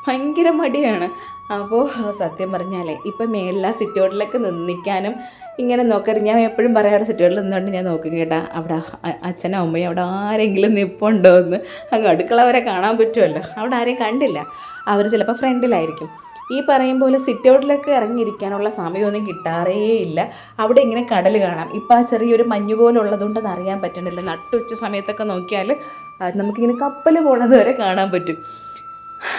ഭയങ്കര മടിയാണ്. അപ്പോൾ സത്യം പറഞ്ഞാലേ ഇപ്പം മേളില സിറ്റൗട്ടിലൊക്കെ നിന്നിക്കാനും ഇങ്ങനെ നോക്കരുത് ഞാൻ എപ്പോഴും പറയാറ് സിറ്റൗട്ടിൽ നിന്നുകൊണ്ട് ഞാൻ നോക്കും കേട്ടാ അവിടെ അച്ഛനും അമ്മയും അവിടെ ആരെങ്കിലും നിപ്പുണ്ടോ എന്ന്. അങ്ങ് അടുക്കളവരെ കാണാൻ പറ്റുമല്ലോ. അവിടെ ആരെയും കണ്ടില്ല. അവർ ചിലപ്പോൾ ഫ്രണ്ടിലായിരിക്കും. ഈ പറയും പോലെ സിറ്റൗട്ടിലൊക്കെ ഇറങ്ങിയിരിക്കാനുള്ള സമയമൊന്നും കിട്ടാറേ ഇല്ല അവിടെ ഇങ്ങനെ കടൽ കാണാം. ഇപ്പം ആ ചെറിയൊരു മഞ്ഞു പോലെ ഉള്ളതുകൊണ്ട് അത് അറിയാൻ പറ്റണില്ല. നട്ടുച്ച സമയത്തൊക്കെ നോക്കിയാൽ നമുക്കിങ്ങനെ കപ്പൽ പോണത് വരെ കാണാൻ പറ്റും.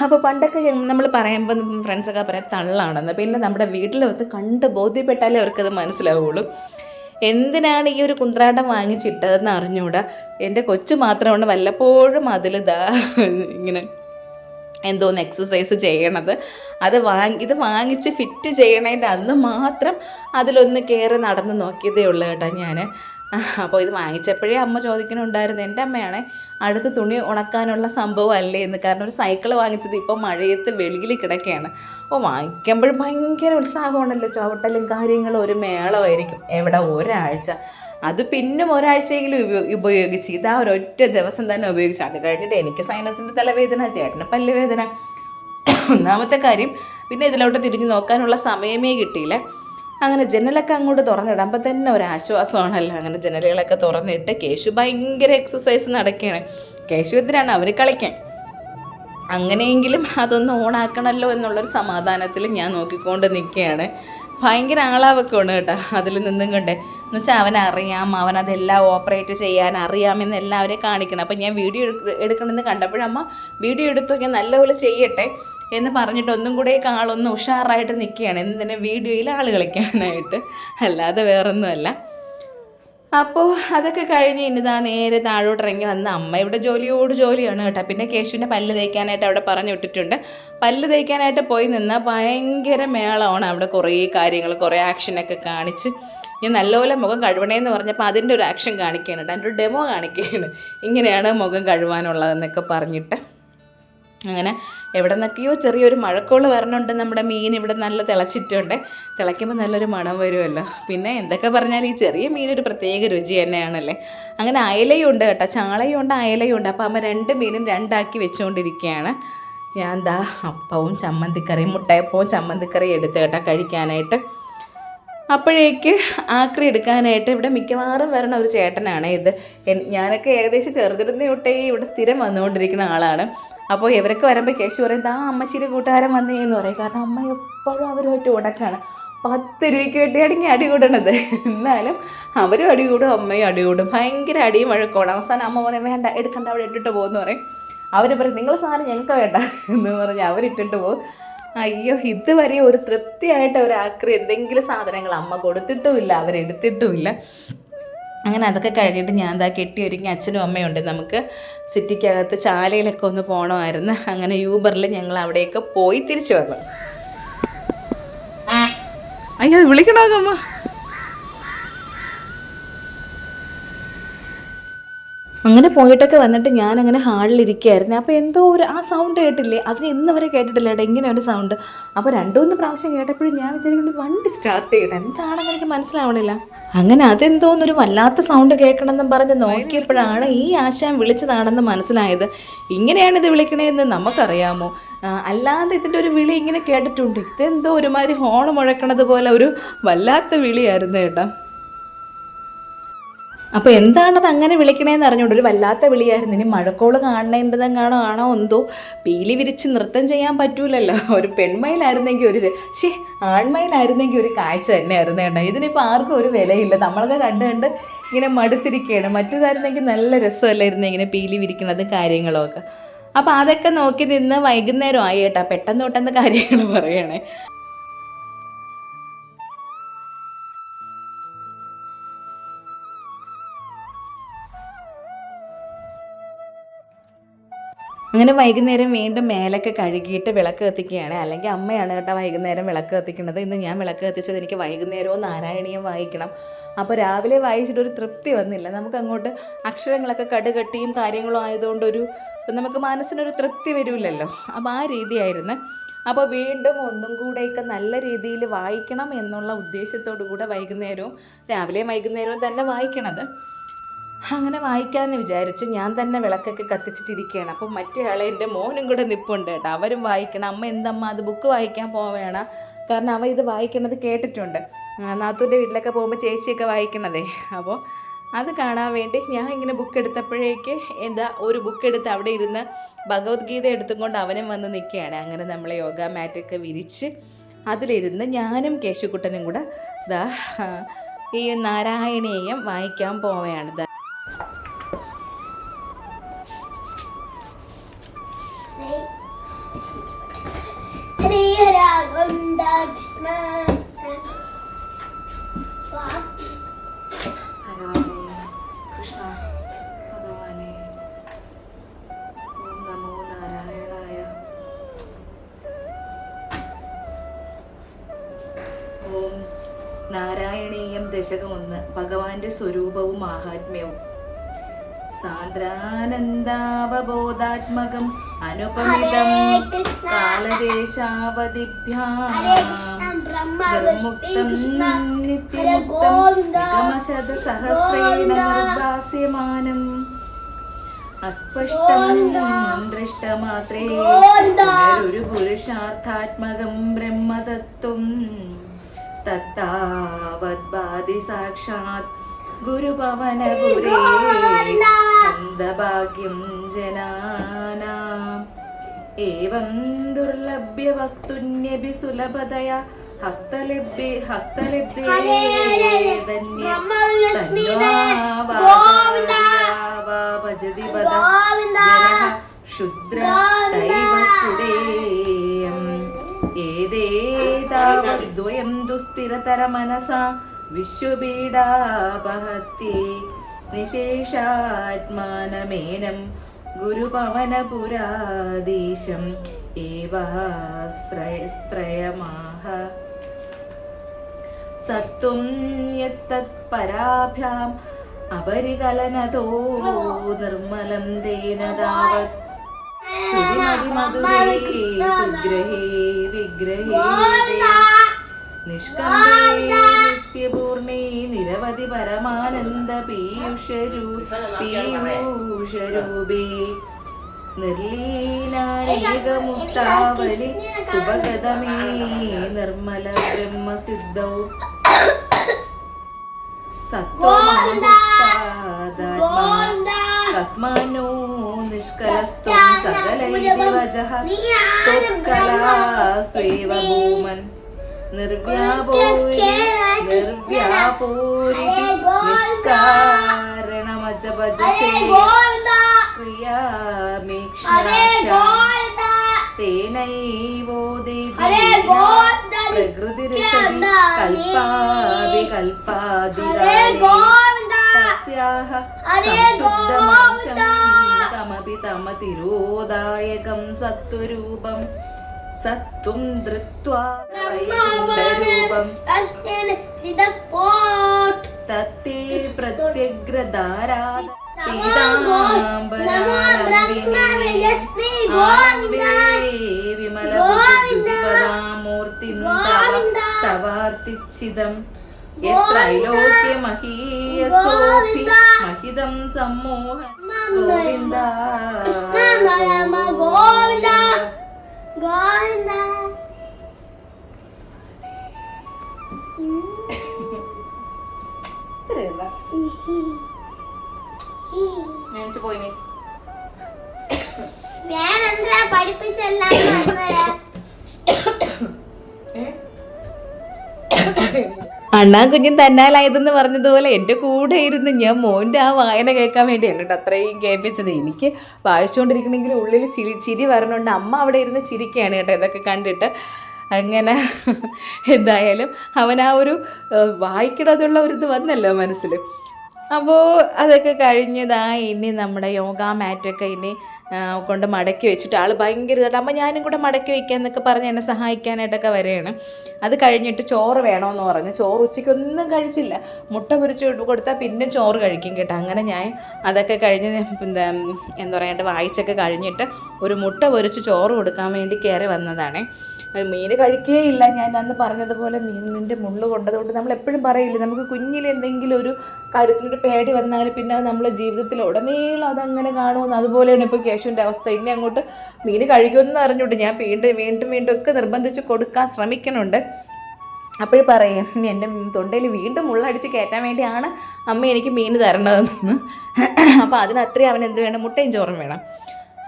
അപ്പോൾ പണ്ടൊക്കെ നമ്മൾ പറയുമ്പോൾ ഫ്രണ്ട്സൊക്കെ പറയാം തള്ളാണെന്ന്. പിന്നെ നമ്മുടെ വീട്ടിൽ വന്ന് കണ്ട് ബോധ്യപ്പെട്ടാലേ അവർക്കത് മനസ്സിലാവുള്ളൂ. എന്തിനാണ് ഈ ഒരു കുന്ത്രാണ്ടം വാങ്ങിച്ചിട്ടതെന്ന് അറിഞ്ഞുകൂടാ എന്റെ കൊച്ചു മാത്രമാണ് വല്ലപ്പോഴും അതിൽ ദാ ഇങ്ങനെ എന്തോന്ന് എക്സസൈസ് ചെയ്യണത്. അത് വാങ്ങി ഇത് വാങ്ങിച്ച് ഫിറ്റ് ചെയ്യണതിന്റെ അന്ന് മാത്രം അതിലൊന്ന് കയറി നടന്ന് നോക്കിയതേ ഉള്ളൂ കേട്ടോ ഞാൻ [laughs] അപ്പോൾ ഇത് വാങ്ങിച്ചപ്പോഴേ അമ്മ ചോദിക്കണുണ്ടായിരുന്നു എന്റെ അമ്മയാണേ അടുത്ത് തുണി ഉണക്കാനുള്ള സംഭവം അല്ലേ എന്ന്. കാരണം ഒരു സൈക്കിൾ വാങ്ങിച്ചത് ഇപ്പോൾ മഴയത്ത് വെളിയിൽ കിടക്കുകയാണ് അപ്പോൾ വാങ്ങിക്കുമ്പോൾ ഭയങ്കര ഉത്സാഹമാണല്ലോ ചവിട്ടലും കാര്യങ്ങളും ഒരു മേളമായിരിക്കും എവിടെ ഒരാഴ്ച. അത് പിന്നും ഒരാഴ്ചയെങ്കിലും ഉപയോ ഉപയോഗിച്ച് ഇതാ ഒരൊറ്റ ദിവസം തന്നെ ഉപയോഗിച്ചു. അത് കഴിഞ്ഞിട്ട് എനിക്ക് സൈനസിന്റെ തലവേദന ചേട്ടന് പല്ലുവേദന. [coughs] ഒന്നാമത്തെ കാര്യം പിന്നെ ഇതിലോട്ട് തിരിഞ്ഞു നോക്കാനുള്ള സമയമേ കിട്ടിയില്ല. അങ്ങനെ ജനലൊക്കെ അങ്ങോട്ട് തുറന്നിടുമ്പോൾ തന്നെ ഒരു ആശ്വാസമാണല്ലോ അങ്ങനെ ജനലുകളൊക്കെ തുറന്നിട്ട് കേശു ഭയങ്കര എക്സസൈസ് നടക്കുകയാണ് കേശു എന്തിനാണ് അവർ കളിക്കാൻ? അങ്ങനെയെങ്കിലും അതൊന്ന് ഓണാക്കണമല്ലോ എന്നുള്ളൊരു സമാധാനത്തിൽ ഞാൻ നോക്കിക്കൊണ്ട് നിൽക്കുകയാണ്. ഭയങ്കര ആളാവൊക്കെയാണ് കേട്ടോ അതിൽ നിന്നും കൊണ്ട്. എന്ന് വെച്ചാൽ അവൻ അവൻ അതെല്ലാം ഓപ്പറേറ്റ് ചെയ്യാൻ അറിയാമെന്ന് എല്ലാവരെയും കാണിക്കണം. അപ്പം ഞാൻ വീഡിയോ എടുക്കണമെന്ന് കണ്ടപ്പോഴമ്മ വീഡിയോ എടുത്തു? ഞാൻ നല്ലപോലെ ചെയ്യട്ടെ. എന്ന് പറഞ്ഞിട്ട് ഒന്നും കൂടെ ആളൊന്ന് ഉഷാറായിട്ട് നിൽക്കുകയാണ് എന്തിനാ വീഡിയോയിൽ ആൾ കളിക്കാനായിട്ട്. അല്ലാതെ വേറൊന്നുമല്ല. അപ്പോൾ അതൊക്കെ കഴിഞ്ഞ് ഇനിതാ നേരെ താഴോട്ട് ഇറങ്ങി വന്ന അമ്മ ഇവിടെ ജോലിയോട് ജോലിയാണ് കേട്ടോ. പിന്നെ കേശുവിന്റെ പല്ല് തേക്കാനായിട്ട് അവിടെ പറഞ്ഞു വിട്ടിട്ടുണ്ട്. പല്ല് തേക്കാനായിട്ട് പോയി നിന്നാൽ ഭയങ്കര മേളമാണ് അവിടെ കുറേ കാര്യങ്ങൾ കുറേ ആക്ഷനൊക്കെ കാണിച്ച്. ഞാൻ നല്ലപോലെ മുഖം കഴുകണേന്ന് പറഞ്ഞപ്പോൾ അതിന്റെ ഒരു ആക്ഷൻ കാണിക്കുകയാണ് അതിന്റെ ഒരു ഡെമോ കാണിക്കുകയാണ്. ഇങ്ങനെയാണ് മുഖം കഴുവാനുള്ളതെന്നൊക്കെ പറഞ്ഞിട്ട്. അങ്ങനെ എവിടെ നിന്നൊക്കെയോ ചെറിയൊരു മഴക്കോൾ വരണുണ്ട് നമ്മുടെ മീൻ ഇവിടെ നല്ല തിളച്ചിട്ടുണ്ട്. തിളയ്ക്കുമ്പോൾ നല്ലൊരു മണം വരുമല്ലോ. പിന്നെ എന്തൊക്കെ പറഞ്ഞാൽ ഈ ചെറിയ മീനൊരു പ്രത്യേക രുചി തന്നെയാണല്ലേ. അങ്ങനെ അയലയും ഉണ്ട് കേട്ടോ. ചാളയും ഉണ്ട് അയലയും ഉണ്ട് അപ്പോൾ അമ്മ രണ്ട് മീനും രണ്ടാക്കി വെച്ചുകൊണ്ടിരിക്കുകയാണ് ഞാൻ എന്താ അപ്പവും ചമ്മന്തിക്കറിയും മുട്ടയപ്പവും ചമ്മന്തിക്കറിയും എടുത്ത് കേട്ടോ കഴിക്കാനായിട്ട്. അപ്പോഴേക്ക് ആക്രി എടുക്കാനായിട്ട് ഇവിടെ മിക്കവാറും വരണ ഒരു ചേട്ടനാണ് ഇത്. ഞാനൊക്കെ ഏകദേശം ചെറുതിരുന്ന തൊട്ടേ ഇവിടെ സ്ഥിരം വന്നുകൊണ്ടിരിക്കുന്ന ആളാണ്. അപ്പോൾ ഇവരൊക്കെ വരുമ്പോൾ കേശു പറയും ആ അമ്മശ്ശിയുടെ കൂട്ടുകാരൻ വന്നേ എന്ന് പറയും. കാരണം അമ്മ എപ്പോഴും അവരുമായിട്ട് ഉടക്കാണ് പത്ത് രൂപയ്ക്ക് വേണ്ടിയാണെങ്കിൽ അടി കൂടണത്. എന്നാലും അവരും അടി കൂടും അമ്മയും അടി കൂടും. ഭയങ്കര അടിയും വഴക്കമാണ് അവസാനം അമ്മ പറയും വേണ്ട എടുക്കണ്ട അവിടെ ഇട്ടിട്ട് പോകുമെന്ന് പറയും. അവർ പറയും നിങ്ങൾ സാധനം ഞങ്ങൾക്ക് വേണ്ട എന്ന് പറഞ്ഞ് അവരിട്ടിട്ട് പോകും. അയ്യോ ഇതുവരെ ഒരു തൃപ്തിയായിട്ട് ഒരു ആക്രി എന്തെങ്കിലും സാധനങ്ങൾ അമ്മ കൊടുത്തിട്ടുമില്ല അവരെടുത്തിട്ടുമില്ല. അങ്ങനെ അതൊക്കെ കഴിഞ്ഞിട്ട് ഞാൻ എന്താ കെട്ടി ഒരുങ്ങി അച്ഛനും അമ്മയുണ്ട് നമുക്ക് സിറ്റിക്കകത്ത് ചാലയിലൊക്കെ ഒന്ന് പോകണമായിരുന്നു അങ്ങനെ യൂബറിൽ ഞങ്ങൾ അവിടെയൊക്കെ പോയി തിരിച്ചു വന്നു. അയ്യോ വിളിക്കണോ അമ്മ? അങ്ങനെ പോയിട്ടൊക്കെ വന്നിട്ട് ഞാൻ അങ്ങനെ ഹാളിൽ അപ്പോൾ എന്തോ ഒരു ആ സൗണ്ട് കേട്ടില്ലേ? അത് ഇന്ന് വരെ കേട്ടിട്ടില്ല ഇങ്ങനെ ഒരു സൗണ്ട് അപ്പോൾ രണ്ടുമൂന്ന് പ്രാവശ്യം കേട്ടപ്പോഴും ഞാൻ വിചാരിക്കുന്നത് വണ്ടി സ്റ്റാർട്ട് ചെയ്യണം. എന്താണെന്ന് എനിക്ക് മനസ്സിലാവണില്ല. അങ്ങനെ അതെന്തോന്നൊരു വല്ലാത്ത സൗണ്ട് കേൾക്കണമെന്നും പറഞ്ഞ് നോക്കിയപ്പോഴാണ് ഈ ആശയം വിളിച്ചതാണെന്ന് മനസ്സിലായത്. ഇങ്ങനെയാണ് ഇത് വിളിക്കണതെന്ന് നമുക്കറിയാമോ? അല്ലാതെ ഇതിന്റെ ഒരു വിളി ഇങ്ങനെ കേട്ടിട്ടുണ്ട്. ഇതെന്തോ ഒരുമാതിരി ഹോൺ മുഴക്കണത് പോലെ ഒരു വല്ലാത്ത വിളിയായിരുന്നു ഏട്ടാ അപ്പോൾ എന്താണത് അങ്ങനെ വിളിക്കണേന്ന് അറിഞ്ഞുകൊണ്ട് ഒരു വല്ലാത്ത വിളിയായിരുന്നു. ഇനി മഴക്കോൾ കാണേണ്ടതെങ്ങാണോ ആണോ എന്തോ പീലി വിരിച്ച് നൃത്തം ചെയ്യാൻ പറ്റൂലല്ലോ. ഒരു പെൺമയിലായിരുന്നെങ്കിൽ ഒരു ശേ ആൺമയിലായിരുന്നെങ്കിൽ ഒരു കാഴ്ച തന്നെയായിരുന്നു കേട്ടോ. ഇതിനിപ്പോൾ ആർക്കും ഒരു വിലയില്ല. നമ്മളൊക്കെ കണ്ട് കണ്ട് ഇങ്ങനെ മടുത്തിരിക്കുകയാണ് മറ്റേതായിരുന്നെങ്കിൽ നല്ല രസമല്ലായിരുന്നു ഇങ്ങനെ പീലി വിരിക്കണതും കാര്യങ്ങളൊക്കെ. അപ്പോൾ അതൊക്കെ നോക്കി നിന്ന് വൈകുന്നേരം ആയി കേട്ടോ. പെട്ടെന്ന് പെട്ടെന്ന് കാര്യങ്ങൾ പറയണേ. അങ്ങനെ വൈകുന്നേരം വീണ്ടും മേലൊക്കെ കഴുകിയിട്ട് വിളക്ക് കത്തിക്കുകയാണ്. അല്ലെങ്കിൽ അമ്മയാണ് കേട്ടോ വൈകുന്നേരം വിളക്ക് കത്തിക്കുന്നത്. ഇന്ന് ഞാൻ വിളക്ക് കത്തിച്ചത് എനിക്ക് വൈകുന്നേരവും നാരായണീയം വായിക്കണം. അപ്പോൾ രാവിലെ വായിച്ചിട്ട് ഒരു തൃപ്തി വന്നില്ല. നമുക്ക് അങ്ങോട്ട് അക്ഷരങ്ങളൊക്കെ കടുകട്ടിയും കാര്യങ്ങളും ആയതുകൊണ്ട് ഒരു നമുക്ക് മനസ്സിനൊരു തൃപ്തി വരില്ലല്ലോ. അപ്പോൾ ആ രീതിയായിരുന്നു. അപ്പോൾ വീണ്ടും ഒന്നും കൂടെയൊക്കെ നല്ല രീതിയിൽ വായിക്കണം എന്നുള്ള ഉദ്ദേശത്തോടു കൂടെ വൈകുന്നേരവും രാവിലെയും വൈകുന്നേരവും തന്നെ വായിക്കണത്. അങ്ങനെ വായിക്കാമെന്ന് വിചാരിച്ച് ഞാൻ തന്നെ വിളക്കൊക്കെ കത്തിച്ചിട്ടിരിക്കുകയാണ് അപ്പം മറ്റേ ആളെ എന്റെ മോനും കൂടെ നിപ്പുണ്ട് കേട്ടോ. അവരും വായിക്കണം. അമ്മ എന്തമ്മ അത് ബുക്ക് വായിക്കാൻ പോവേണ. കാരണം അവ ഇത് വായിക്കണത് കേട്ടിട്ടുണ്ട്. നാത്തൂന്റെ വീട്ടിലൊക്കെ പോകുമ്പോൾ ചേച്ചിയൊക്കെ വായിക്കണതേ. അപ്പോൾ അത് കാണാൻ വേണ്ടി ഞാൻ ഇങ്ങനെ ബുക്ക് എടുത്തപ്പോഴേക്ക് എന്താ ഒരു ബുക്ക് എടുത്ത് അവിടെ ഇരുന്ന് ഭഗവത്ഗീത എടുത്തും കൊണ്ട് അവനും വന്ന് നിൽക്കുകയാണ് അങ്ങനെ നമ്മൾ യോഗ മാറ്റൊക്കെ വിരിച്ച് അതിലിരുന്ന് ഞാനും കേശുക്കുട്ടനും കൂടെ ഇതാ ഈ നാരായണീയം വായിക്കാൻ പോവുകയാണ് നാരായണായ ഭഗവാന്റെ സ്വരൂപവും മാഹാത്മ്യവും സാന്ദ്രാനന്ദാവബോധാത്മകം അനുപമിതം കാലദേശാവധിഭ്യാം നിർമുക്തം നിത്യമുക്തം നിഗമശതസഹസ്രേണ നിർഭാസ്യമാനം. അസ്പഷ്ടം ദൃഷ്ടമാത്രേ ഒരു പുരുഷാർത്ഥാത്മകം ബ്രഹ്മതത്വം. തത്താവദ്ബാധി സാക്ഷാത് ഗുരുപവന ഗുരേ അന്ധഭാഗ്യം ജനാനാം. ദുർലഭ്യ വസ്തുന്യഭി സുലഭതയ. ഏതേതാവദ്വയം ദുസ്ഥിരതര മനസാ വിശ്വപീഡാപഹത്തി നിശേഷാത്മാനമേനം ഗുരുപവനപുരാദീശം ഏവാശ്രയസ്ത്രയമാഹ സത്വം യത്തത്പരാഭ്യാം അപരികലനതോ നിർമ്മലം തേന താവത്. സുഗ്രഹേ വിഗ്രഹേ നിഷ്കമ്പേ നിത്യപൂർണേ നിരവധി പരമാനന്ദ പീയൂഷരൂ പീയൂഷരൂപേ. നിർലീനാനേകമുക്താവലി സുഭഗതമേ നിർമ്മല ബ്രഹ്മസിദ്ധൗ. സത്വമാത്മാ കസ്മാനോ നിഷ്കലസ്ത്വം സകലൈതി വചഃ ത്വത്കലാസ്വേവ ഭൂമൻ നിർവ്യാപോരി നിർവ്യാപോരി നിഷ്കാരണമജ ഭജസേ പ്രകൃതിരസതി തമപി തമതിരോദായകം സത്വരൂപം. സത്വം ധൃത്വാ തത്തേ പ്രത്യഗ്രധാരാത് വിമലമൂർത്തിം തവാർത്തിച്ചിതം യത്രൈലോക്യമഹീയസോപി മഹിതം സമ്മോഹ ഗോവിന്ദ ഗോവിന്ദ ഗോവിന്ദ. പോയി ഞാൻ എന്താ പഠിപ്പിച്ചല്ലാതെ അണ്ണാ കുഞ്ഞും തന്നാലായതെന്ന് പറഞ്ഞതുപോലെ എന്റെ കൂടെ ഇരുന്ന് ഞാൻ മോന്റെ ആ വായന കേൾക്കാൻ വേണ്ടിയാണ് കേട്ടോ അത്രയും കേൾപ്പിച്ചത്. എനിക്ക് വായിച്ചുകൊണ്ടിരിക്കണമെങ്കിൽ ഉള്ളിൽ ചിരി ചിരി വരണുണ്ട്. അമ്മ അവിടെ ഇരുന്ന് ചിരിക്കുകയാണ് കേട്ടോ ഇതൊക്കെ കണ്ടിട്ട്. അങ്ങനെ എന്തായാലും അവൻ ആ ഒരു വായിക്കണതുള്ള ഒരു ഇത് വന്നല്ലോ മനസ്സിൽ. അപ്പോൾ അതൊക്കെ കഴിഞ്ഞതാ ഇനി നമ്മുടെ യോഗ മാറ്റൊക്കെ ഇനി കൊണ്ട് മടക്കി വെച്ചിട്ട് ആൾ ഭയങ്കര ഇതായിട്ട് അമ്മ ഞാനും കൂടെ മടക്കി വയ്ക്കാൻ എന്നൊക്കെ പറഞ്ഞ് എന്നെ സഹായിക്കാനായിട്ടൊക്കെ വരികയാണ് അത് കഴിഞ്ഞിട്ട് ചോറ് വേണമെന്ന് പറഞ്ഞ്. ചോറ് ഉച്ചയ്ക്കൊന്നും കഴിച്ചില്ല. മുട്ട പൊരിച്ച് കൊടുത്താൽ പിന്നെ ചോറ് കഴിക്കും കേട്ടോ. അങ്ങനെ ഞാൻ അതൊക്കെ കഴിഞ്ഞ് എന്താ എന്താ പറയണ്ട വായിച്ചൊക്കെ കഴിഞ്ഞിട്ട് ഒരു മുട്ട പൊരിച്ച് ചോറ് കൊടുക്കാൻ വേണ്ടി കയറി വന്നതാണേ. മീൻ കഴിക്കേ ഇല്ല ഞാൻ അന്ന് പറഞ്ഞതുപോലെ മീനിന്റെ മുള്ള് കൊണ്ടതുകൊണ്ട് നമ്മൾ എപ്പോഴും പറയില്ല നമുക്ക് കുഞ്ഞിൽ എന്തെങ്കിലും ഒരു കാര്യത്തിനൊരു പേടി വന്നാൽ പിന്നെ നമ്മളെ ജീവിതത്തിൽ ഉടനീളം അതങ്ങനെ കാണുമെന്ന്. അതുപോലെയാണ് ഇപ്പോൾ കേശുവിന്റെ അവസ്ഥ. ഇനി അങ്ങോട്ട് മീൻ കഴിക്കുമെന്ന് അറിഞ്ഞുകൊണ്ട് ഞാൻ വീണ്ടും വീണ്ടും വീണ്ടും ഒക്കെ നിർബന്ധിച്ച് കൊടുക്കാൻ ശ്രമിക്കുന്നുണ്ട്. അപ്പോൾ പറയും ഇനി എന്റെ തൊണ്ടയിൽ വീണ്ടും മുള്ളടിച്ച് കയറ്റാൻ വേണ്ടിയാണ് അമ്മ എനിക്ക് മീൻ തരണതെന്ന്. അപ്പോൾ അതിനത്രയും അവൻ എന്ത് വേണം? മുട്ടയും ചോറും വേണം.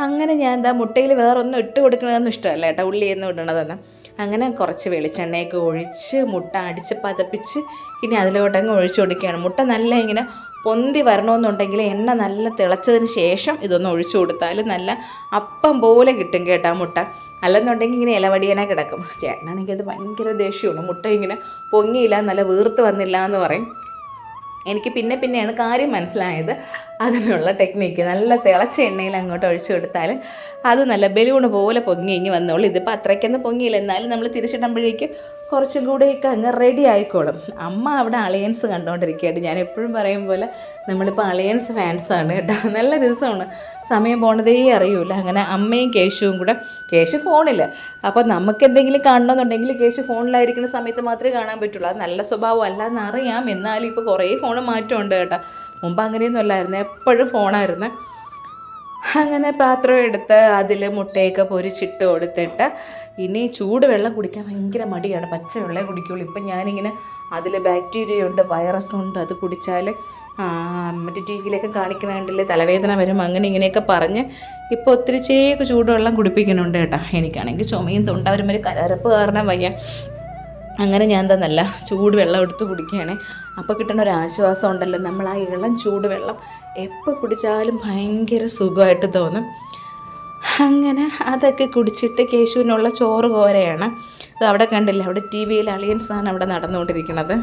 അങ്ങനെ ഞാൻ എന്താ മുട്ടയിൽ വേറൊന്നും ഇട്ട് കൊടുക്കണതൊന്നും ഇഷ്ടമല്ല കേട്ടോ ഉള്ളിയൊന്നും ഇടണതെന്ന് അങ്ങനെ കുറച്ച് വെളിച്ചെണ്ണയൊക്കെ ഒഴിച്ച് മുട്ട അടിച്ച് പതപ്പിച്ച് ഇനി അതിലോട്ടങ്ങ് ഒഴിച്ച് കൊടുക്കുകയാണ്. മുട്ട നല്ല ഇങ്ങനെ പൊന്തി വരണമെന്നുണ്ടെങ്കിൽ എണ്ണ നല്ല തിളച്ചതിന് ശേഷം ഇതൊന്ന് ഒഴിച്ചു കൊടുത്താൽ നല്ല അപ്പം പോലെ കിട്ടും കേട്ടോ മുട്ട. അല്ലെന്നുണ്ടെങ്കിൽ ഇങ്ങനെ ഇലവടിയനെ കിടക്കും. ചേട്ടനാണെങ്കിൽ അത് ഭയങ്കര ദേഷ്യമാണ്. മുട്ട ഇങ്ങനെ പൊങ്ങിയില്ല നല്ല വീർത്ത് വന്നില്ല എന്ന് പറയും. എനിക്ക് പിന്നെ പിന്നെയാണ് കാര്യം മനസ്സിലായത്. അതിനുള്ള ടെക്നിക്ക് നല്ല തിളച്ച എണ്ണയിൽ അങ്ങോട്ട് ഒഴിച്ചു കൊടുത്താൽ അത് നല്ല ബലൂൺ പോലെ പൊങ്ങി ഇങ്ങി വന്നോളൂ. ഇതിപ്പോൾ അത്രയ്ക്കൊന്നും പൊങ്ങിയില്ല. എന്നാലും നമ്മൾ തിരിച്ചിടുമ്പോഴേക്കും കുറച്ചും കൂടെയൊക്കെ അങ്ങ് റെഡി ആയിക്കോളും. അമ്മ അവിടെ അളിയൻസ് കണ്ടുകൊണ്ടിരിക്കുകയാണ് ഞാൻ എപ്പോഴും പറയും പോലെ നമ്മളിപ്പോൾ അളിയൻസ് ഫാൻസാണ് കേട്ടോ. നല്ല രസമാണ്. സമയം പോണതേ അറിയൂല. അങ്ങനെ അമ്മയും കേശുവും കൂടെ. കേശു ഫോണിൽ അപ്പോൾ നമുക്ക് എന്തെങ്കിലും കാണണമെന്നുണ്ടെങ്കിൽ കേശു ഫോണിലായിരിക്കുന്ന സമയത്ത് മാത്രമേ കാണാൻ പറ്റുള്ളൂ. അത് നല്ല സ്വഭാവം അല്ല എന്നറിയാം എന്നാലും ഇപ്പോൾ കുറേ ഫോൺ മാറ്റമുണ്ട് കേട്ടോ. മുമ്പ് അങ്ങനെയൊന്നും അല്ലായിരുന്നു. എപ്പോഴും ഫോണായിരുന്നു. അങ്ങനെ പാത്രം എടുത്ത് അതിൽ മുട്ടയൊക്കെ പൊരിച്ചിട്ട് കൊടുത്തിട്ട് ഇനി ചൂടുവെള്ളം കുടിക്കാൻ ഭയങ്കര മടിയാണ്. പച്ചവെള്ളം കുടിക്കുള്ളൂ. ഇപ്പം ഞാനിങ്ങനെ അതിൽ ബാക്ടീരിയ ഉണ്ട് വൈറസ് ഉണ്ട് അത് കുടിച്ചാൽ മറ്റേ ടി വിയിലൊക്കെ കാണിക്കണുണ്ടല്ലേ തലവേദന വരും അങ്ങനെ ഇങ്ങനെയൊക്കെ പറഞ്ഞ് ഇപ്പോൾ ഒത്തിരി ചേക്ക് ചൂടുവെള്ളം കുടിപ്പിക്കുന്നുണ്ട് കേട്ടോ. എനിക്കാണെങ്കിൽ ചുമയും തൊണ്ട വരുമ്പോൾ കരപ്പ് കാരണം വയ്യ. അങ്ങനെ ഞാൻ എന്താ നല്ല ചൂടുവെള്ളം എടുത്ത് കുടിക്കുകയാണ്. അപ്പോൾ കിട്ടുന്ന ഒരു ആശ്വാസം ഉണ്ടല്ലോ. നമ്മൾ ആ ഇളം ചൂടുവെള്ളം എപ്പോൾ കുടിച്ചാലും ഭയങ്കര സുഖമായിട്ട് തോന്നും. അങ്ങനെ അതൊക്കെ കുടിച്ചിട്ട് കേശുവിനുള്ള ചോറ് കോരയാണ് അവിടെ കണ്ടില്ല അവിടെ ടി വിയിൽ അളിയൻസാണ് അവിടെ നടന്നുകൊണ്ടിരിക്കുന്നത്.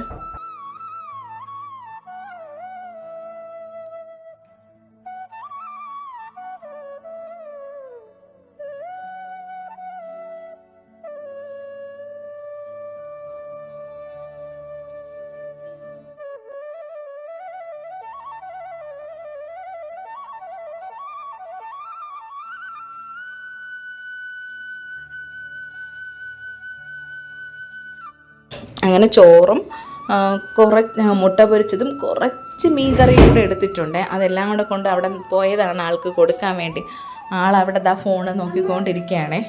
അങ്ങനെ ചോറും കുറ മുട്ട പൊരിച്ചതും കുറച്ച് മീൻ കറിയും കൂടെ എടുത്തിട്ടുണ്ട്. അതെല്ലാം കൂടെ കൊണ്ട് അവിടെ പോയതാണ് ആൾക്ക് കൊടുക്കാൻ വേണ്ടി. ആൾ അവിടെ ദാ ഫോൺ നോക്കിക്കൊണ്ടിരിക്കുകയാണേ.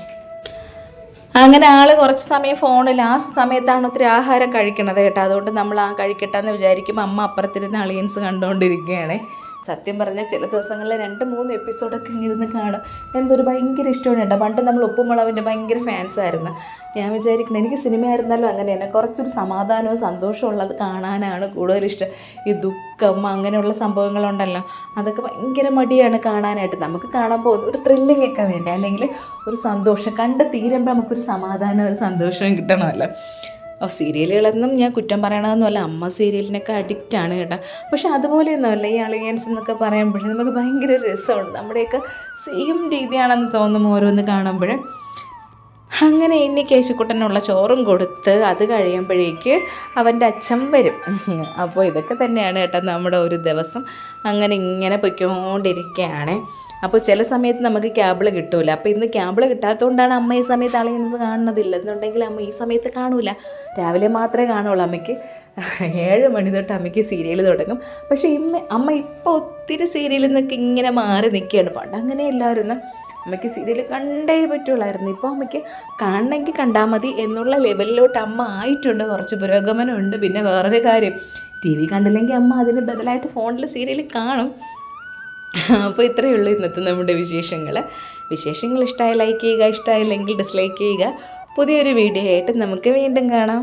അങ്ങനെ ആൾ കുറച്ച് സമയം ഫോണിൽ ആ സമയത്താണ് ഒത്തിരി ആഹാരം കഴിക്കണത് കേട്ടോ. അതുകൊണ്ട് നമ്മൾ ആ കഴിക്കട്ടെ എന്ന് വിചാരിക്കുമ്പോൾ അമ്മ അപ്പുറത്തിരുന്ന് അളിയൻസ് കണ്ടുകൊണ്ടിരിക്കുകയാണ് സത്യം പറഞ്ഞാൽ ചില ദിവസങ്ങളിൽ രണ്ട് മൂന്ന് എപ്പിസോഡൊക്കെ ഇരുന്ന് കാണും. എന്തൊരു ഭയങ്കര ഇഷ്ടമാണ് കേട്ടോ. പണ്ട് നമ്മൾ ഉപ്പുമുളവിന്റെ ഭയങ്കര ഫാൻസ് ആയിരുന്നു. ഞാൻ വിചാരിക്കുന്നത് എനിക്ക് സിനിമ ആയിരുന്നാലും അങ്ങനെ. തന്നെ കുറച്ചൊരു സമാധാനവും സന്തോഷവും ഉള്ളത് കാണാനാണ് കൂടുതൽ ഇഷ്ടം. ഈ ദുഃഖം അങ്ങനെയുള്ള സംഭവങ്ങളുണ്ടല്ലോ. അതൊക്കെ ഭയങ്കര മടിയാണ് കാണാനായിട്ട്. നമുക്ക് കാണുമ്പോൾ ഒരു ത്രില്ലിംഗ് ഒക്കെ വേണ്ടേ? അല്ലെങ്കിൽ ഒരു സന്തോഷം. കണ്ട് തീരുമ്പോൾ നമുക്കൊരു സമാധാനം ഒരു സന്തോഷവും കിട്ടണമല്ലോ. ഓ സീരിയലുകളൊന്നും ഞാൻ കുറ്റം പറയണമെന്നല്ല അമ്മ സീരിയലിനൊക്കെ അഡിക്റ്റാണ് കേട്ടോ. പക്ഷെ അതുപോലെയൊന്നുമല്ല ഈ അളിയൻസ് എന്നൊക്കെ പറയുമ്പോഴേ നമുക്ക് ഭയങ്കര രസമുണ്ട്. നമ്മുടെയൊക്കെ സെയിം രീതിയാണെന്ന് തോന്നും ഓരോന്ന് കാണുമ്പോൾ അങ്ങനെ എന്നെ കേശുക്കുട്ടനുള്ള ചോറും കൊടുത്ത് അത് കഴിയുമ്പോഴേക്ക് അവന്റെ അച്ഛൻ വരും. അപ്പോൾ ഇതൊക്കെ തന്നെയാണ് കേട്ടോ നമ്മുടെ ഒരു ദിവസം. അങ്ങനെ ഇങ്ങനെ പൊയ്ക്കൊണ്ടിരിക്കുകയാണ്. അപ്പോൾ ചില സമയത്ത് നമുക്ക് ക്യാബിൾ കിട്ടൂല. അപ്പോൾ ഇന്ന് ക്യാബിൾ കിട്ടാത്തതുകൊണ്ടാണ് അമ്മ ഈ സമയത്ത് അളിയൻസ് കാണുന്നതില്ല. എന്നുണ്ടെങ്കിൽ അമ്മ ഈ സമയത്ത് കാണൂല. രാവിലെ മാത്രമേ കാണുള്ളൂ അമ്മയ്ക്ക്. ഏഴ് മണി തൊട്ട് അമ്മയ്ക്ക് സീരിയൽ തുടങ്ങും. പക്ഷേ ഇമ്മ അമ്മ ഇപ്പോൾ ഒത്തിരി സീരിയലിൽ നിന്നൊക്കെ ഇങ്ങനെ മാറി നിൽക്കുകയാണ്. പണ്ട് എല്ലാവരും അമ്മയ്ക്ക് സീരിയൽ കണ്ടേ പറ്റുള്ളായിരുന്നു. ഇപ്പോൾ അമ്മയ്ക്ക് കാണണമെങ്കിൽ കണ്ടാൽ മതി എന്നുള്ള ലെവലിലോട്ട് അമ്മ ആയിട്ടുണ്ട്. കുറച്ച് പുരോഗമനമുണ്ട് പിന്നെ വേറൊരു കാര്യം ടി വി കണ്ടില്ലെങ്കിൽ അമ്മ അതിന് ബദലായിട്ട് ഫോണിൽ സീരിയൽ കാണും. അപ്പോൾ ഇത്രയേ ഉള്ളൂ ഇന്നത്തെ നമ്മുടെ വിശേഷങ്ങൾ വിശേഷങ്ങൾ ഇഷ്ടമായി ലൈക്ക് ചെയ്യുക ഇഷ്ടമായില്ലെങ്കിൽ ഡിസ്ലൈക്ക് ചെയ്യുക. പുതിയൊരു വീഡിയോ ആയിട്ട് നമുക്ക് വീണ്ടും കാണാം.